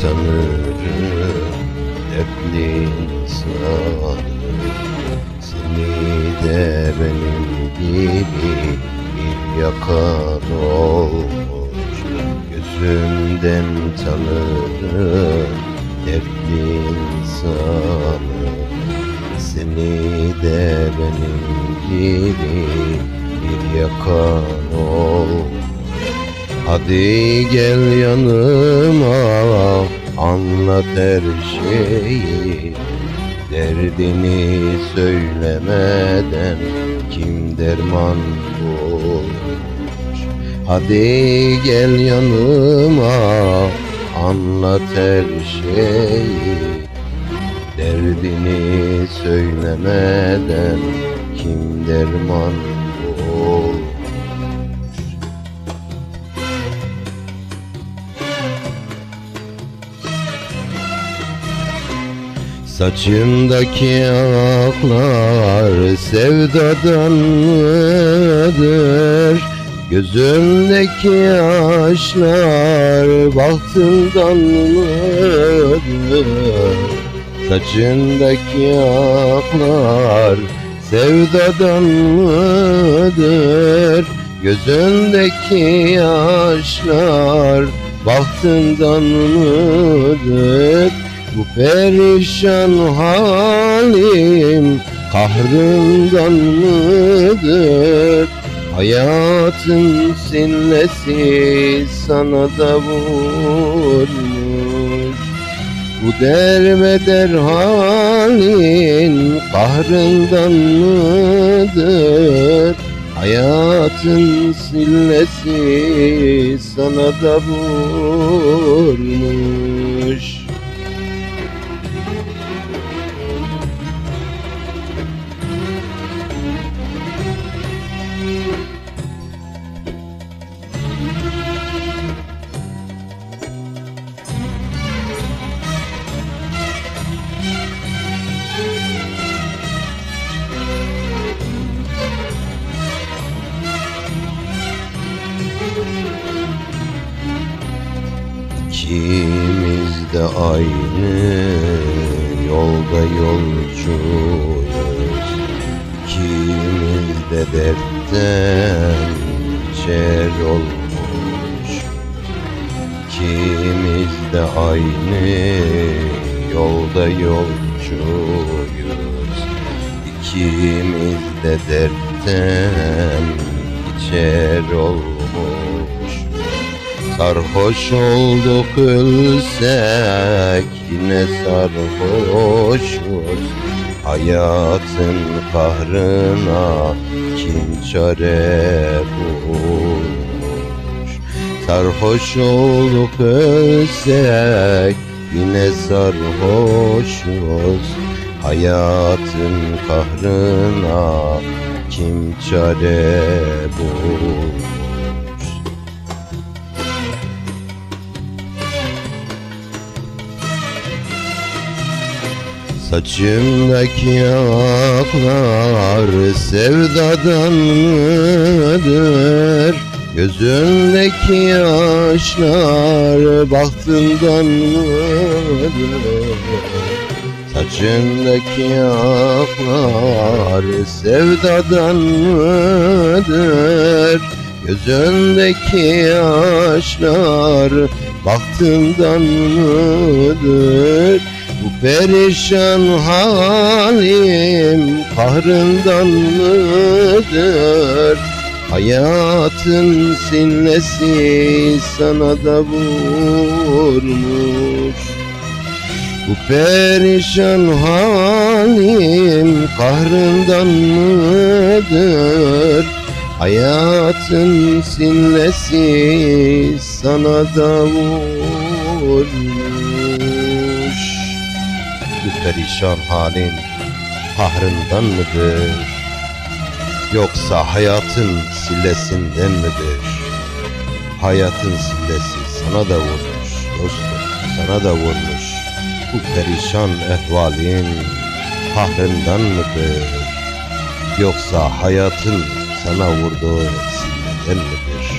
Tanırım dertli insanı Seni de benim gibi bir yakan olmuş Gözünden tanırım dertli insanı Seni de benim gibi bir yakan olmuş Hadi gel yanıma anlat her şeyi. Derdini söylemeden kim derman bulmuş Hadi gel yanıma anlat her şeyi. Derdini söylemeden kim derman Saçındaki aklar sevdadan mıdır? Gözümdeki yaşlar bahtından mıdır? Saçındaki aklar sevdadan mıdır? Gözündeki yaşlar bahtından mıdır? Bu perişan halim kahrından mıdır? Hayatın sillesi sana da vurmuş Bu derbeder halin kahrından mıdır? Hayatın sillesi sana da vurmuş İkimiz de aynı yolda yolcuyuz. İkimiz de dertten çer olmuş İkimiz de aynı yolda yolcuyuz. İkimiz de dertten içer olmuş Sarhoş olduk ölsek yine sarhoşuz. Hayatın kahrına kim çare bulmuş? Sarhoş olduk ölsek yine sarhoşuz. Hayatın kahrına kim çare bulmuş Saçımdaki aklar sevdadan mıdır? Gözümdeki yaşlar bahtından mıdır? Saçındaki aklar sevdadan mıdır? Gözündeki yaşlar bahtından mıdır? Bu perişan halim kahrından mıdır? Hayatın sillesi sana da vurmuş Bu perişan halim kahrından mıdır? Hayatın sillesi sana da vurmuş Bu perişan halin kahrından mıdır? Yoksa hayatın sillesinden midir? Hayatın sillesi sana da vurmuş dostum, sana da vurmuş. Bu perişan ehvalin kahrından mıdır? Yoksa hayatın sana vurduğu silleden midir?